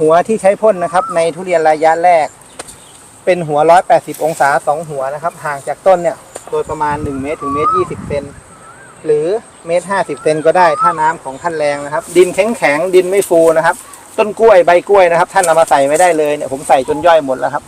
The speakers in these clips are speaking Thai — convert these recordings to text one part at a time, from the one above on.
หัวที่ใช้พ่นนะครับ ในทุเรียนระยะแรก เป็นหัว 180 องศา 2 หัวนะครับ ห่างจากต้นเนี่ยโดยประมาณ 1 เมตรถึงเมตร20เซนหรือเมตร50เซนก็ได้ถ้าน้ำของท่านแรงนะครับ ดินแข็งแข็งๆดินไม่ฟูนะครับ ต้นกล้วยใบกล้วยนะครับ ท่านเอามาใส่ไม่ได้เลยเนี่ยผมใส่จนย่อยหมดแล้วครับ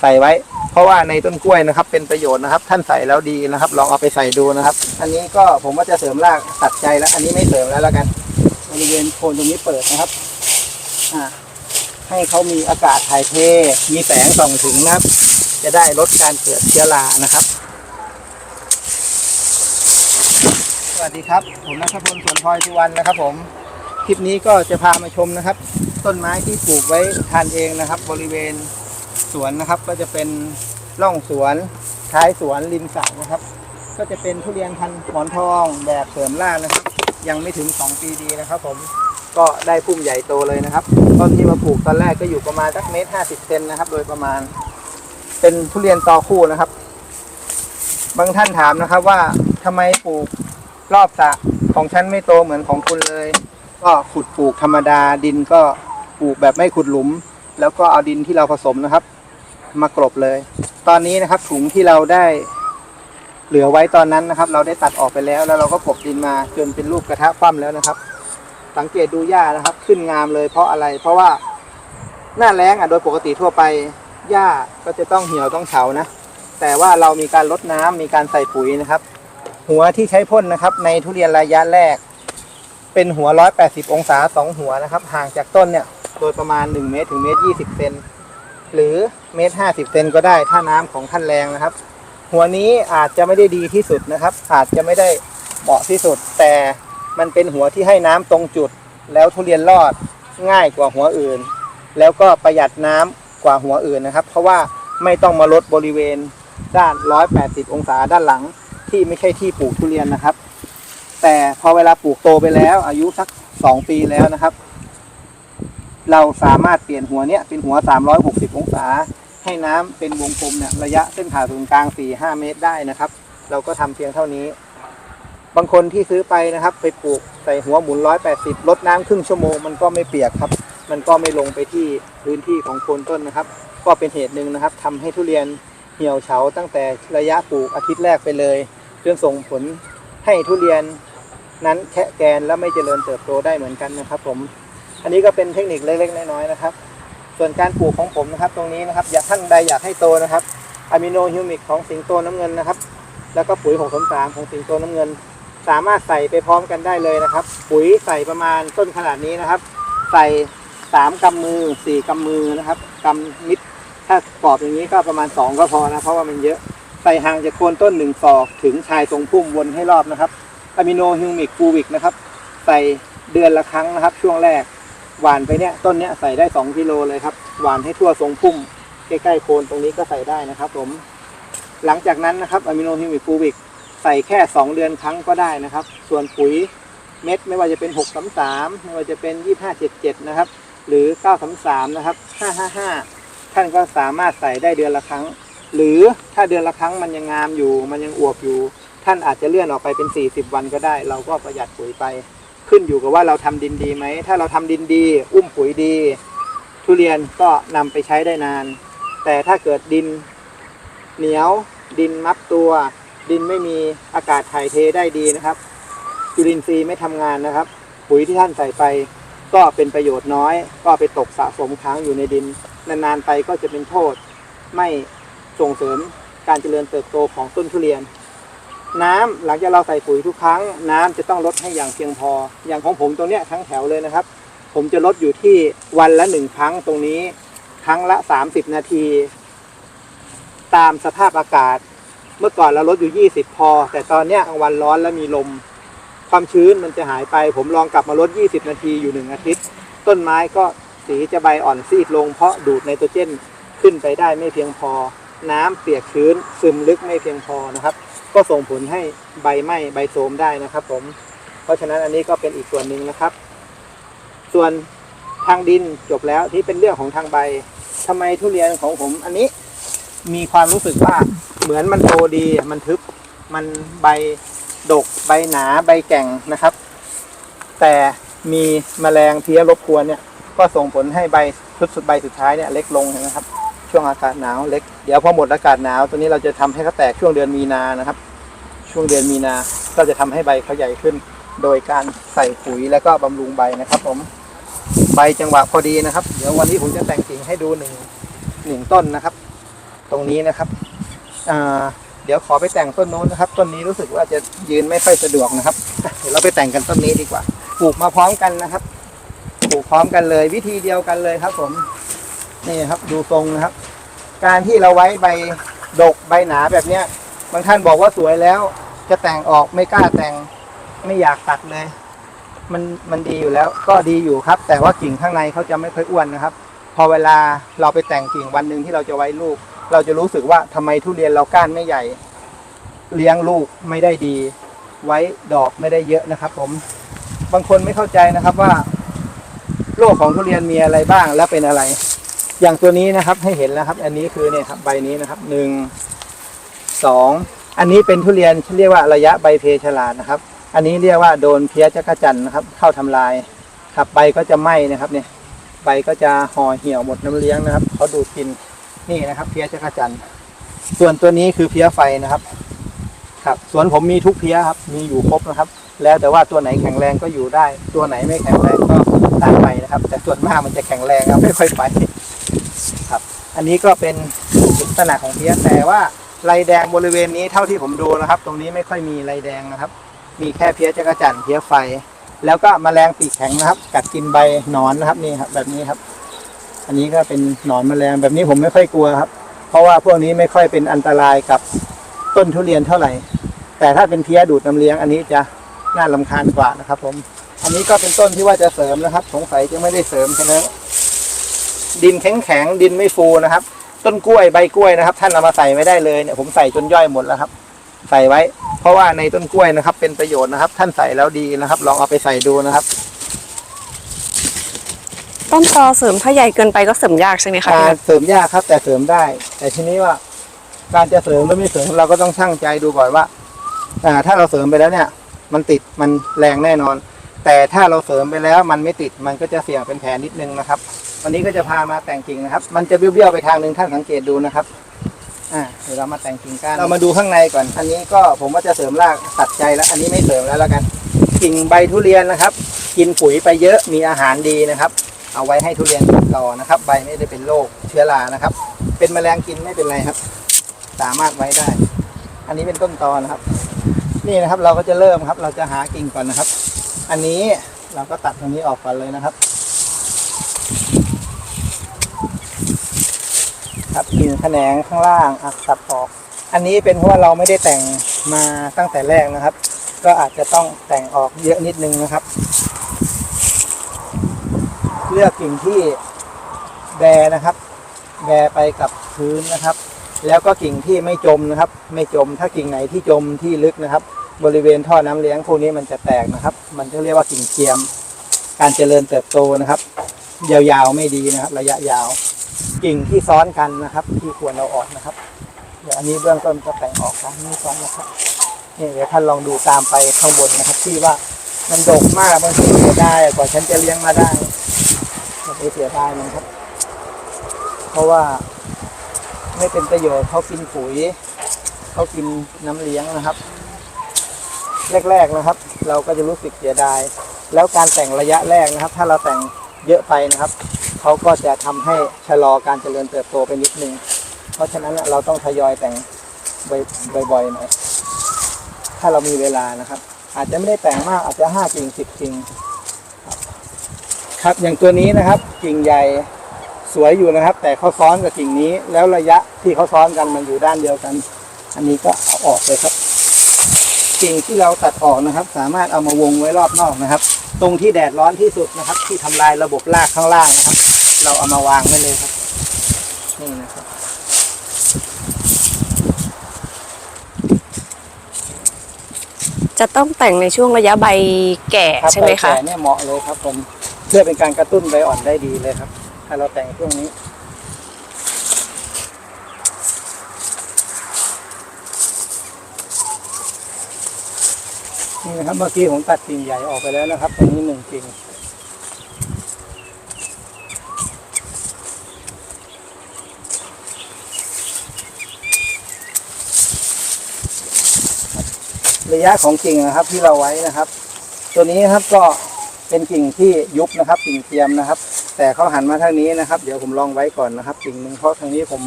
ใส่ไว้ เพราะว่าในต้นกล้วยนะครับ เป็นประโยชน์นะครับ ท่านใส่แล้วดีนะครับ ลองเอาไปใส่ดูนะครับ อันนี้ก็ผมว่าจะเสริมรากตัดใจแล้ว อันนี้ไม่เสริมแล้วแล้วกันบริเวณโคนตรงนี้เปิดนะครับ อ่า ให้เขามีอากาศถ่ายเท มีแสงส่องถึงนะครับ จะได้ลดการเกิดเชื้อรานะครับ สวัสดีครับ ผมนัทพลสวนพลอยสุวรรณนะครับ ผม คลิปนี้ก็จะพามาชมนะครับ ต้นไม้ที่ปลูกไว้ทานเองนะครับ บริเวณสวนนะครับ ก็จะเป็นร่องสวนท้ายสวนริมสระนะครับ ก็จะเป็นทุเรียนพันธุ์หมอนทองแบบเสริมรากนะครับ ยังไม่ถึง 2 ปีดีนะครับผม ก็ได้พุ่มใหญ่โตเลยนะครับต้นที่มาปลูกตอนแรกก็อยู่ประมาณสักเมตรห้าสิบเซนนะครับ โดยประมาณเป็นทุเรียนตอคู่นะครับ บางท่านถามนะครับว่าทำไมปลูกรอบสระของฉันไม่โตเหมือนของคุณเลย ก็ขุดปลูกธรรมดาดินก็ปลูกแบบไม่ขุดหลุม แล้วก็เอาดินที่เราผสมนะครับ มากรบเลย ตอนนี้นะครับถุงที่เราได้เหลือไว้ตอนนั้นนะครับ เราได้ตัดออกไปแล้ว แล้วเราก็กบดินมาจนเป็นรูปกระทะคว่ำแล้วนะครับ สังเกตดูหญ้านะครับ ขึ้นงามเลยเพราะอะไร เพราะว่าหน้าแล้งอะโดยปกติทั่วไปหญ้าก็จะต้องเหี่ยวต้องเฉานะ แต่ว่าเรามีการลดน้ำมีการใส่ปุ๋ยนะครับ หัวที่ใช้พ่นนะครับ ในทุเรียนระยะแรก เป็นหัว 180 องศา 2 หัวนะครับ ห่างจากต้นเนี่ยโดยประมาณ 1 เมตรถึงเมตร20เซนหรือเมตร50เซนก็ได้ถ้าน้ำของท่านแรงนะครับ หัวนี้อาจจะไม่ได้ดีที่สุดนะครับ อาจจะไม่ได้เหมาะที่สุดแต่ มันเป็นหัวที่ให้น้ำตรงจุด แล้วทุเรียนรอดง่ายกว่าหัวอื่น แล้วก็ประหยัดน้ำกว่าหัวอื่นนะครับ เพราะว่าไม่ต้องมาลดบริเวณด้าน 180 องศาด้านหลังที่ไม่ใช่ที่ปลูกทุเรียนนะครับ แต่พอเวลาปลูกโตไปแล้ว อายุสัก 2 ปีแล้วนะครับ เราสามารถเปลี่ยนหัวเนี้ยเป็นหัว 360 องศา ให้น้ำเป็นวงกลมเนี่ยระยะเส้นผ่าศูนย์กลาง 4-5 เมตรได้นะครับ เราก็ทำเพียงเท่านี้ บางคนที่ซื้อไปนะครับ ไปปลูกใส่หัวหมุน180ลดน้ำครึ่งชั่วโมงมันก็ไม่เปียกครับ มันก็ไม่ลงไปที่พื้นที่ของโคนต้นนะครับ ก็เป็นเหตุหนึ่งนะครับทำให้ทุเรียนเหี่ยวเฉาตั้งแต่ระยะปลูกอาทิตย์แรกไปเลยจนส่งผลให้ทุเรียนนั้นแคะแกนและไม่เจริญเติบโตได้เหมือนกันนะครับ ผม อันนี้ก็เป็นเทคนิคเล็กๆน้อยๆนะครับ ส่วนการปลูกของผมนะครับ ตรงนี้นะครับ อยากท่านใดอยากให้โตนะครับอะมิโนฮิวมิกของสิงโตน้ำเงินนะครับ แล้วก็ปุ๋ย6 3 3ของสิงโตน้ำเงิน สามารถใส่ไปพร้อมกันได้เลยนะครับ ปุ๋ยใส่ประมาณต้นขนาดนี้นะครับ ใส่สามกำมือสี่กำมือนะครับกำมิดถ้าปอบอย่างนี้ก็ประมาณสองก็พอนะเพราะว่ามันเยอะใส่ห่างจากโคนต้นหนึ่งศอกถึงชายทรงพุ่มวนให้รอบนะครับอะมิโนฮิวมิกฟูวิกนะครับใส่เดือนละครั้งนะครับ ช่วงแรกหวานไปเนี่ยต้นเนี้ยใส่ได้2กิโลเลยครับหวานให้ทั่วทรงพุ่มใกล้ๆโคนตรงนี้ก็ใส่ได้นะครับ ผม หลังจากนั้นนะครับอะมิโนฮิวมิกฟูวิก ใส่แค่ 2 เดือนครั้งก็ได้นะครับ ส่วนปุ๋ยเม็ดไม่ว่าจะเป็น 6 3 3 ไม่ว่าจะเป็น 25 7 7 นะครับ หรือ 9 3 3 นะครับ 555 ท่านก็สามารถใส่ได้เดือนละครั้ง หรือถ้าเดือนละครั้งมันยังงามอยู่ มันยังอวบอยู่ ท่านอาจจะเลื่อนออกไปเป็น 40 วันก็ได้ เราก็ประหยัดปุ๋ยไป ขึ้นอยู่กับว่าเราทำดินดีไหม ถ้าเราทำดินดี อุ้มปุ๋ยดี ทุเรียนก็นำไปใช้ได้นาน แต่ถ้าเกิดดินเหนียว ดินมับตัว ดินไม่มีอากาศถ่ายเทได้ดีนะครับ จุลินทรีย์ไม่ทำงานนะครับ ปุ๋ยที่ท่านใส่ไป ก็เป็นประโยชน์น้อย ก็ไปตกสะสมค้างอยู่ในดิน นานๆไปก็จะเป็นโทษ ไม่ส่งเสริมการเจริญเติบโตของต้นทุเรียน น้ำหลังจากเราใส่ปุ๋ยทุกครั้ง น้ำจะต้องลดให้อย่างเพียงพอ อย่างของผมตรงเนี้ยทั้งแถวเลยนะครับ ผมจะลดอยู่ที่วันละหนึ่งครั้งตรงนี้ ครั้งละ 30 นาที ตามสภาพอากาศ เมื่อก่อนเราลดอยู่ 20 พอ แต่ตอนเนี้ยกลางวันร้อนแล้วมีลม ความชื้นมันจะหายไป ผมลองกลับมาลด 20 นาทีอยู่หนึ่งอาทิตย์ ต้นไม้ก็สีจะใบอ่อนซีดลง เพราะดูดไนโตรเจนขึ้นไปได้ไม่เพียงพอ น้ำเปียกชื้นซึมลึกไม่เพียงพอนะครับ ก็ส่งผลให้ใบไหม้ใบโทรมได้นะครับ ผม เพราะฉะนั้นอันนี้ก็เป็นอีกส่วนหนึ่งนะครับ ส่วนทางดินจบแล้วที่เป็นเรื่องของทางใบทำไมทุเรียนของผมอันนี้ มีความรู้สึกว่า เหมือนมันโตดีมันทึบมันใบดกใบหนาใบแก่งนะครับ แต่มีแมลงเพี้ยรบกวนเนี่ย ก็ส่งผลให้ใบชุดสุดใบสุดท้ายเนี่ยเล็กลงนะครับ ช่วงอากาศหนาวเล็กเดี๋ยวพอหมดอากาศหนาวตัวนี้เราจะทำให้เขาแตกช่วงเดือนมีนานะครับ ช่วงเดือนมีนาก็จะทำให้ใบเขาใหญ่ขึ้น โดยการใส่ปุ๋ยแล้วก็บำรุงใบนะครับ ผมใบจังหวะพอดีนะครับ เดี๋ยววันนี้ผมจะแต่งกิ่งให้ดูหนึ่งหนึ่งต้นนะครับ ตรงนี้นะครับ เดี๋ยวขอไปแต่งต้นโน้นนะครับ ต้นนี้รู้สึกว่าจะยืนไม่ค่อยสะดวกนะครับ เดี๋ยวเราไปแต่งกันต้นนี้ดีกว่า ปลูกมาพร้อมกันนะครับ ปลูกพร้อมกันเลย วิธีเดียวกันเลยครับ ผม นี่ครับ ดูทรงนะครับ การที่เราไว้ใบดกใบหนาแบบเนี้ย บางท่านบอกว่าสวยแล้ว จะแต่งออกไม่กล้าแต่ง ไม่อยากตัดเลย มันมันดีอยู่แล้ว ก็ดีอยู่ครับ แต่ว่ากิ่งข้างในเขาจะไม่ค่อยอ้วนนะครับ พอเวลาเราไปแต่งกิ่งวันหนึ่งที่เราจะไว้ลูก เราจะรู้สึกว่าทำไมทุเรียนเราก้านไม่ใหญ่ เลี้ยงลูกไม่ได้ดี ไว้ดอกไม่ได้เยอะนะครับ ผม บางคนไม่เข้าใจนะครับว่า โรคของทุเรียนมีอะไรบ้างและเป็นอะไร อย่างตัวนี้นะครับให้เห็นแล้วครับ อันนี้คือเนี่ยครับใบนี้นะครับหนึ่งสองอันนี้เป็นทุเรียนเรียกว่าระยะใบเพฉลาดนะครับ อันนี้เรียกว่าโดนเพี้ยจักรจันนะครับ เข้าทำลายครับใบก็จะไหม้นะครับเนี่ยใบก็จะห่อเหี่ยวหมดน้ำเลี้ยงนะครับเขาดูดกิน นี่นะครับ เพี้ยจักรจันทร์ส่วนตัวนี้คือเพี้ยไฟนะครับ ครับสวนผมมีทุกเพี้ยครับ มีอยู่ครบนะครับ แล้วแต่ว่าตัวไหนแข็งแรงก็อยู่ได้ ตัวไหนไม่แข็งแรงก็ตายไปนะครับ แต่ส่วนมากมันจะแข็งแรงครับไม่ค่อยไปครับ อันนี้ก็เป็นลักษณะของเพี้ยแต่ว่าลายแดงบริเวณนี้เท่าที่ผมดูนะครับ ตรงนี้ไม่ค่อยมีลายแดงนะครับ มีแค่เพี้ยจักรจันทร์เพี้ยไฟ แล้วก็แมลงปีกแข็งนะครับ กัดกินใบหนอนนะครับนี่ครับ แบบนี้ครับ อันนี้ก็เป็นหนอนแมลงแบบนี้ผมไม่ค่อยกลัวครับ เพราะว่าพวกนี้ไม่ค่อยเป็นอันตรายกับต้นทุเรียนเท่าไหร่ แต่ถ้าเป็นเพี้ยดูดน้ำเลี้ยงอันนี้จะน่าลำคาญกว่านะครับ ผม อันนี้ก็เป็นต้นที่ว่าจะเสริมนะครับ สงสัยจะไม่ได้เสริมใช่ไหมดินแข็งแข็งดินไม่ฟูนะครับ ต้นกล้วยใบกล้วยนะครับ ท่านเอามาใส่ไม่ได้เลยเนี่ยผมใส่จนย่อยหมดแล้วครับ ใส่ไว้ เพราะว่าในต้นกล้วยนะครับ เป็นประโยชน์นะครับ ท่านใส่แล้วดีนะครับ ลองเอาไปใส่ดูนะครับ ต้นตอเสริมถ้าใหญ่เกินไปก็เสริมยากใช่ไหมคะกาพี่รนัทเสริมยากครับ แต่เสริมได้ แต่ทีนี้ว่า การจะเสริมหรือไม่เสริมเราก็ต้องชั่งใจดูก่อนว่าอ่า ถ้าเราเสริมไปแล้วเนี่ย มันติดมันแรงแน่นอน แต่ถ้าเราเสริมไปแล้วมันไม่ติดมันก็จะเสี่ยงเป็นแผลนิดนึงนะครับ วันนี้ก็จะพามาแต่งกิ่งนะครับ มันจะเบี้ยวๆไปทางหนึ่งท่านสังเกตดูนะครับอ่าเดี๋ยวเรามาแต่งกิ่งก้านเรามาดูข้างในก่อน อันนี้ก็ผมว่าจะเสริมรากตัดใจแล้ว อันนี้ไม่เสริมแล้วแล้วกัน กิ่งใบทุเรียนนะครับ กินปุ๋ยไปเยอะมีอาหารดีนะครับ เอาไว้ให้ทุเรียนติดต่อนะครับ ใบไม่ได้เป็นโรคเชื้อรานะครับ เป็นแมลงกินไม่เป็นไรครับ สามารถไว้ได้ อันนี้เป็นต้นตอนะครับ นี่นะครับเราก็จะเริ่มครับ เราจะหากิ่งก่อนนะครับ อันนี้เราก็ตัดตรงนี้ออกก่อนเลยนะครับ ครับกิ่งแขนงข้างล่างอะตัดออก อันนี้เป็นเพราะว่าเราไม่ได้แต่งมาตั้งแต่แรกนะครับ ก็อาจจะต้องแต่งออกเยอะนิดนึงนะครับ เลือกกิ่งที่แบนะครับ แบไปกับพื้นนะครับ แล้วก็กิ่งที่ไม่จมนะครับ ไม่จมถ้ากิ่งไหนที่จมที่ลึกนะครับ บริเวณท่อน้ำเลี้ยงพวกนี้มันจะแตกนะครับ มันจะเรียกว่ากิ่งเทียม การเจริญเติบโตนะครับ ยาวๆไม่ดีนะครับ ระยะยาว กิ่งที่ซ้อนกันนะครับ ที่ควรเราออกนะครับ เดี๋ยวอันนี้เบื้องต้นก็แต่งออกนะนี่ซ้อนนะครับนี่เดี๋ยวท่านลองดูตามไปข้างบนนะครับ ที่ว่ามันดกมากบางทีเสียดายกว่าฉันจะเลี้ยงมาได้ เสียดายมันครับ เพราะว่าไม่เป็นประโยชน์เขากินปุ๋ยเขากินน้ำเลี้ยงนะครับ แรกๆนะครับ เราก็จะรู้สึกเสียดาย แล้วการแต่งระยะแรกนะครับ ถ้าเราแต่งเยอะไปนะครับเขาก็จะทำให้ชะลอการเจริญเติบโตไปนิดนึง เพราะฉะนั้นเราต้องทยอยแต่งบ่อยๆหน่อยถ้าเรามีเวลานะครับ อาจจะไม่ได้แต่งมากอาจจะห้ากิ่งสิบกิ่ง ครับอย่างตัวนี้นะครับกิ่งใหญ่สวยอยู่นะครับ แต่เขาซ้อนกับกิ่งนี้ แล้วระยะที่เขาซ้อนกันมันอยู่ด้านเดียวกัน อันนี้ก็เอาออกเลยครับ กิ่งที่เราตัดออกนะครับ สามารถเอามาวงไว้รอบนอกนะครับ ตรงที่แดดร้อนที่สุดนะครับ ที่ทำลายระบบรากข้างล่างนะครับ เราเอามาวางไว้เลยครับนี่นะครับจะต้องแต่งในช่วงระยะใบแก่ครับใช่ไหมคะ ใบแก่เนี่ยเหมาะเลยครับผม เพื่อเป็นการกระตุ้นใบอ่อนได้ดีเลยครับ ถ้าเราแต่งช่วงนี้ นี่นะครับเมื่อกี้ผมตัดกิ่งใหญ่ออกไปแล้วนะครับตอนนี้หนึ่งกิ่งระยะของกิ่งนะครับที่เราไว้นะครับ ตัวนี้ครับก็ เป็นกิ่งที่ยุบนะครับ กิ่งเทียมนะครับ แต่เขาหันมาทางนี้นะครับ เดี๋ยวผมลองไว้ก่อนนะครับ กิ่งหนึ่งเพราะทางนี้ผม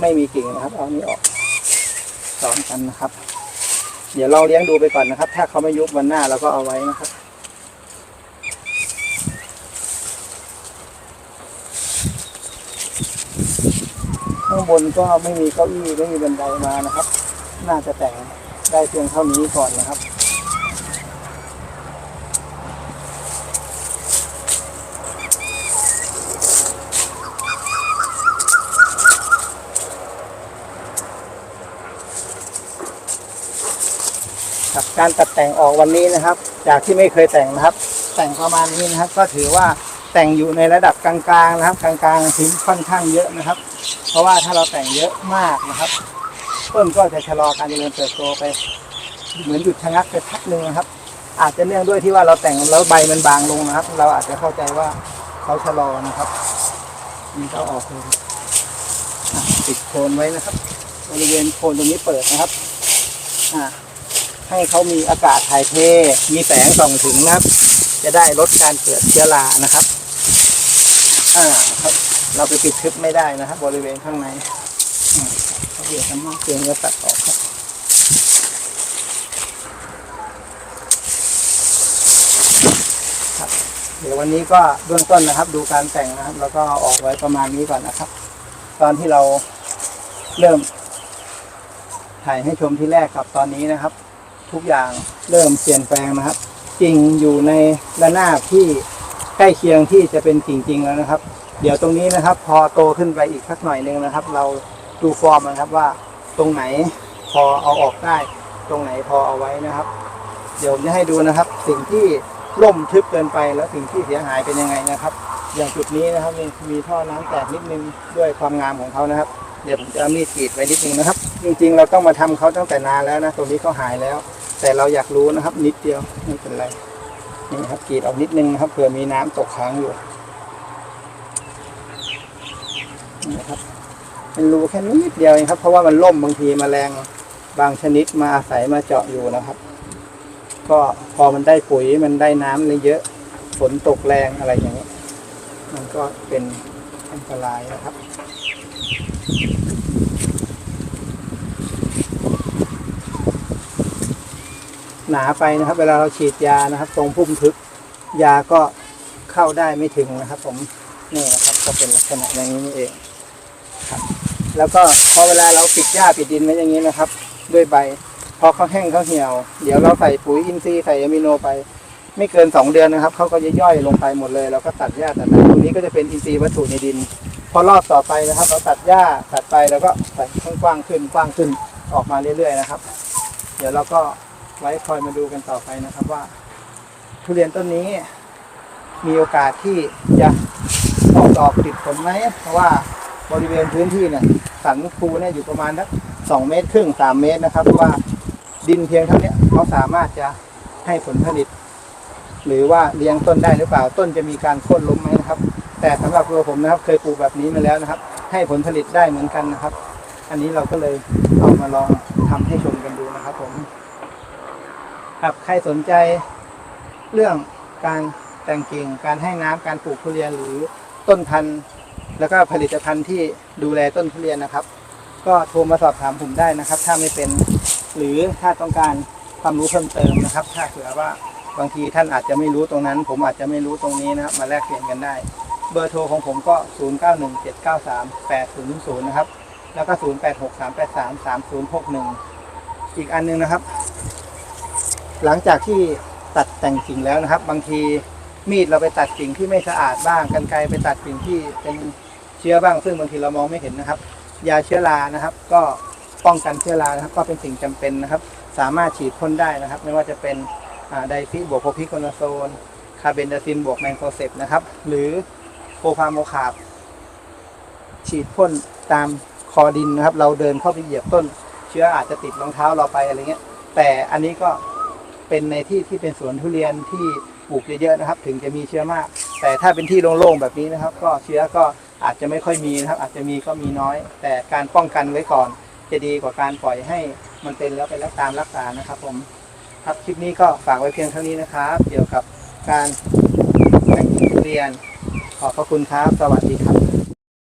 ไม่มีกิ่งนะครับ เอานี้ออกซ้อนกันนะครับ เดี๋ยวเราเลี้ยงดูไปก่อนนะครับ ถ้าเขาไม่ยุบวันหน้าเราก็เอาไว้นะครับข้างบนก็ไม่มีเก้าอี้ไม่มีบันไดมานะครับ น่าจะแต่งได้เพียงเท่านี้ก่อนนะครับ การตัดแต่งออกวันนี้นะครับ จากที่ไม่เคยแต่งนะครับ แต่งประมาณนี้นะครับ ก็ถือว่าแต่งอยู่ในระดับกลางๆนะครับ กลางๆถึงค่อนข้างเยอะนะครับ เพราะว่าถ้าเราแต่งเยอะมากนะครับต้นก็จะชะลอการเจริญเติบโตไป เหมือนหยุดชะงักไปพักหนึ่งนะครับ อาจจะเนื่องด้วยที่ว่าเราแต่งแล้วใบมันบางลงนะครับ เราอาจจะเข้าใจว่าเขาชะลอนะครับนี่เขาออกเลยอะปิดโคนไว้นะครับ บริเวณโคนตรงนี้เปิดนะครับ อ่า ให้เขามีอากาศถ่ายเท มีแสงส่องถึงนะครับ จะได้ลดการเกิดเชื้อรานะครับอ่าครับ เราไปปิดทึบไม่ได้นะครับ บริเวณข้างในเขาเบียดกันมากเกินก็ตัดออกครับครับเดี๋ยววันนี้ก็เบื้องต้นนะครับ ดูการแต่งนะครับ แล้วก็ออกไว้ประมาณนี้ก่อนนะครับ ตอนที่เราเริ่มถ่ายให้ชมที่แรกกับตอนนี้นะครับ ทุกอย่างเริ่มเปลี่ยนแปลงนะครับ กิ่งอยู่ในระนาบที่ใกล้เคียงที่จะเป็นกิ่งจริงแล้วนะครับ เดี๋ยวตรงนี้นะครับ พอโตขึ้นไปอีกสักหน่อยหนึงนะครับ เราดูฟอร์มนะครับว่าตรงไหนพอเอาออกได้ ตรงไหนพอเอาไว้นะครับ เดี๋ยวผมจะให้ดูนะครับ สิ่งที่ล่มทึบเกินไปแล้วสิ่งที่เสียหายเป็นยังไงนะครับ อย่างจุดนี้นะครับมีมีท่อน้ำแตกนิดนึงด้วยความงามของเขานะครับ เดี๋ยวผมจะมีดกรีดไว้นิดนึงนะครับ จริงๆ เราต้องมาทำเขาตั้งแต่นานแล้วนะตรงนี้เขาหายแล้ว แต่เราอยากรู้นะครับ นิดเดียวไม่เป็นไรนี่ครับกรีดออกนิดนึงนะครับเผื่อมีน้ำตกค้างอยู่นี่ครับเป็นรูแค่นิดเดียวเองครับ เพราะว่ามันล่มบางทีแมลงบางชนิดมาอาศัยมาเจาะอยู่นะครับ ก็พอมันได้ปุ๋ยมันได้น้ำเยอะฝนตกแรงอะไรอย่างนี้ยมันก็เป็นอันตรายนะครับ หนาไปนะครับ เวลาเราฉีดยานะครับ ตรงพุ่มทึบยาก็เข้าได้ไม่ถึงนะครับ ผมนี่นะครับก็เป็นลักษณะอย่างนี้นี่เองครับ แล้วก็พอเวลาเราปิดหญ้าปิดดินไว้อย่างนี้นะครับ ด้วยใบพอเขาแห้งเขาเหี่ยว เดี๋ยวเราใส่ปุ๋ยอินทรีย์ใส่อะมิโนไป ไม่เกินสองเดือนนะครับเขาก็จะย่อยลงไปหมดเลยเราก็ตัดหญ้าตัดอะตรงนี้ก็จะเป็นอินทรีย์วัตถุในดิน พอรอบต่อไปนะครับ เราตัดหญ้าตัดไปแล้วก็ใส่กว้างขึ้นกว้างขึ้นออกมาเรื่อยๆนะครับ เดี๋ยวเราก็ ไว้คอยมาดูกันต่อไปนะครับว่า ทุเรียนต้นนี้มีโอกาสที่จะออกดอกติดผลไหมเพราะว่าบริเวณพื้นที่เนี่ยสันคูเนี่ยอยู่ประมาณสักสองเมตรครึ่งสามเมตรนะครับเพราะว่าดินเพียงเท่านี้เขาสามารถจะให้ผลผลิต หรือว่าเลี้ยงต้นได้หรือเปล่าต้นจะมีการโค่นล้มไหมนะครับ แต่สำหรับตัวผมนะครับ เคยปลูกแบบนี้มาแล้วนะครับ ให้ผลผลิตได้เหมือนกันนะครับ อันนี้เราก็เลยเอามาลองทำให้ชมกันดูนะครับ ผม ครับใครสนใจเรื่องการแต่งกิ่ง การให้น้ำการปลูกทุเรียนหรือต้นพันธุ์ แล้วก็ผลิตภัณฑ์ที่ดูแลต้นทุเรียนนะครับ ก็โทรมาสอบถามผมได้นะครับ ถ้าไม่เป็นหรือถ้าต้องการความรู้เพิ่มเติมนะครับ ถ้าเผื่อว่าบางทีท่านอาจจะไม่รู้ตรงนั้น ผมอาจจะไม่รู้ตรงนี้นะครับ มาแลกเปลี่ยนกันได้ เบอร์โทรของผมก็ 0917938000 นะครับ แล้วก็ 0863833061 อีกอันหนึงนะครับ หลังจากที่ตัดแต่งกิ่งแล้วนะครับ บางทีมีดเราไปตัดกิ่งที่ไม่สะอาดบ้างกันไกรไปตัดกิ่งที่เป็นเชื้อบ้าง ซึ่งบางทีเรามองไม่เห็นนะครับ ยาเชื้อรานะครับ ก็ป้องกันเชื้อรานะครับ ก็เป็นสิ่งจำเป็นนะครับ สามารถฉีดพ่นได้นะครับ ไม่ว่าจะเป็นไดฟิบวกโพพิโคนาโซนคาเบนดาซินบวกแมงโคเซปนะครับหรือโพพาโมคาบฉีดพ่นตามคอดินนะครับ เราเดินเข้าไปเหยียบต้น เชื้ออาจจะติดรองเท้าเราไปอะไรเงี้ย แต่อันนี้ก็ เป็นในที่ที่เป็นสวนทุเรียนที่ปลูกเยอะๆนะครับ ถึงจะมีเชื้อมาก แต่ถ้าเป็นที่โล่งๆแบบนี้นะครับ ก็เชื้อก็อาจจะไม่ค่อยมีนะครับ อาจจะมีก็มีน้อย แต่การป้องกันไว้ก่อน จะดีกว่าการปล่อยให้มันเป็นแล้วไปแล้วตามรักษานะครับ ผมครับคลิปนี้ก็ฝากไว้เพียงเท่านี้นะครับ เกี่ยวกับการแต่งกิ่งทุเรียนขอบพระคุณครับ สวัสดีครับ